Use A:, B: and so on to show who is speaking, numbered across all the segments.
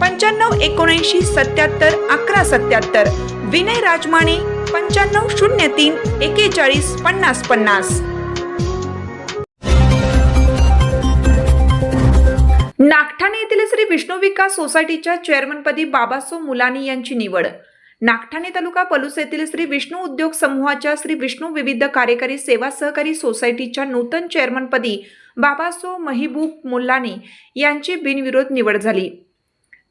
A: पंच्याण्णव एकोणऐंशी सत्याहत्तर अकरा सत्याहत्तर. विनय राजमाने पंच्याण्णव शून्य तीन एकेचाळीस पन्नास पन्नास. नागठाणे येथील श्री विष्णू विकास सोसायटीच्या चेअरमनपदी बाबासो मुलानी यांची निवड. नागठाणे तालुका पलूस येथील श्री विष्णू उद्योग समूहाच्या श्री विष्णू विविध कार्यकारी सेवा सहकारी सोसायटीच्या नूतन चेअरमनपदी बाबासो महिबूब मुल्लानी यांची बिनविरोध निवड झाली.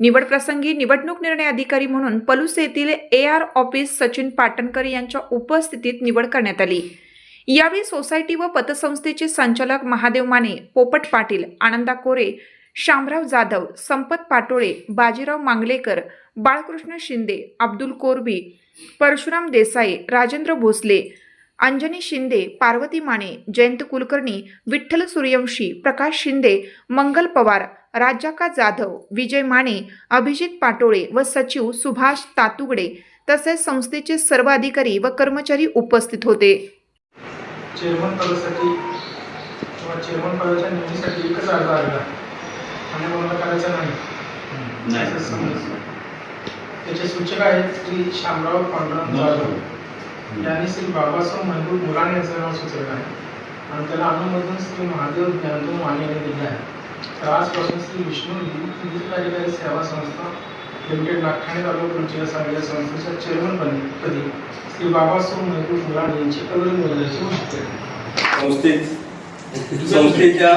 A: निवड प्रसंगी निवडणूक निर्णय अधिकारी म्हणून पलूस येथील A R office Sachin Patankar यांच्या उपस्थितीत निवड करण्यात आली. यावेळी सोसायटी व पतसंस्थेचे संचालक महादेव माने पोपट पाटील आनंदा कोरे शामराव जाधव संपत पाटोळे बाजीराव मांगलेकर बाळकृष्ण शिंदे अब्दुल कोरबी परशुराम देसाई राजेंद्र भोसले अंजनी शिंदे पार्वती माने जयंत कुलकर्णी विठ्ठल सूर्यवंशी प्रकाश शिंदे मंगल पवार राजाका जाधव विजय माने अभिजित पाटोळे व सचिव सुभाष तातुगडे तसेच संस्थेचे सर्व अधिकारी व कर्मचारी उपस्थित होते.
B: चेअरमन पदासाठी किंवा चेअरमन पदाच्या निवडीसाठी एकच अर्ज आलेला आणि मला करायचा नाही. त्याचे सूचक आहेत श्री शामराव पांडुरंग जाधव. यांनी श्री बाबासाहेब महबूब मुराणे यांचं नाव सुचवलं आहे. आणि त्याला अनुमोदन श्री महादेव ज्ञानदेव माने यांनी दिले आहे. तर आजपासून श्री विष्णू विविध कार्यकारी सेवा संस्था लिमिटेड नागठाणे तालुका पंचायत समिती संस्थेच्या चेअरमन पदी श्री बाबासाहेब महबूब मुलाने यांची कलर निवडण्याची
C: संस्थेत संस्थेच्या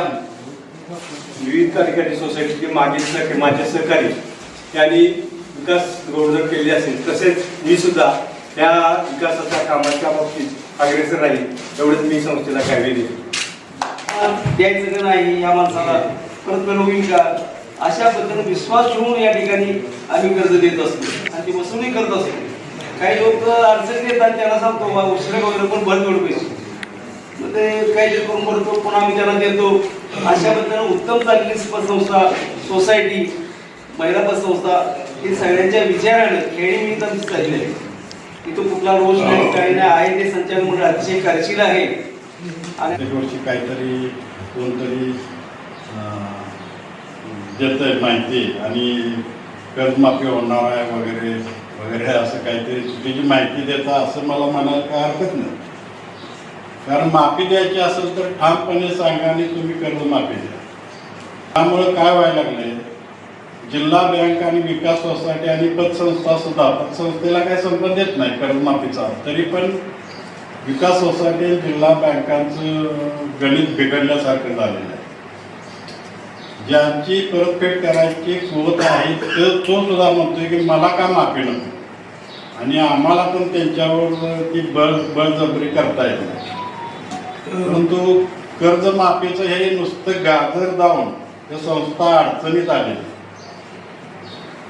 C: विविध कार्यकारी सोसायटीचे मागील सह माझे सहकारी यांनी विकास गौरव केले असेल तसेच मी सुद्धा त्या विकासाच्या कामाच्या बाबतीत अग्रेसर राहील एवढंच मी संस्थेला कार्य
D: द्यायचं का नाही या माणसाला? परत होईल का? अशा पद्धतीने विश्वास ठेवून या ठिकाणी आम्ही कर्ज देत असतो. आणि ती वसुली करत असतो. काही लोक अडचण येतात त्यांना सांगतो बा उशिरा वगैरे पण भर जोड पैसे. मग ते काही करून भरतो पण आम्ही त्यांना देतो. अशा पद्धतीने उत्तम चाललेली पतसंस्था सोसायटी महिला पतसंस्था हे सगळ्यांच्या विचारानं खेळी मी तर चालली आहे. इथं कुठला रोज नाही काही नाही आहे ते संचालक मंडळ अतिशय कार्यशील आहे. आणि
E: वर्षी काहीतरी कोणतरी देत आहे माहिती आणि कर्जमाफी होणार आहे वगैरे वगैरे असं काहीतरी चुकीची माहिती देता असं मला म्हणायला काय हरकत नाही. कारण माफी द्यायची असेल तर ठामपणे सांगा आणि तुम्ही कर्जमाफी द्या. त्यामुळं काय व्हायला लागले जिल्हा बँक आणि विकास सोसायटी आणि पतसंस्था सुद्धा पतसंस्थेला काही संबंध येत नाही कर्जमाफीचा तरी पण विकास सोसायटी जिल्हा बँकांचं गणित बिघडल्यासारखं झालेलं आहे. ज्यांची परतफेड करायची कुवत आहे तर तो सुद्धा म्हणतोय की मला का माफी नको? आणि आम्हाला पण त्यांच्यावर ती बळ बळजबरी करता येत नाही. परंतु कर्जमाफीचं हे नुसतं गाजर दावून त्या संस्था अडचणीत आलेली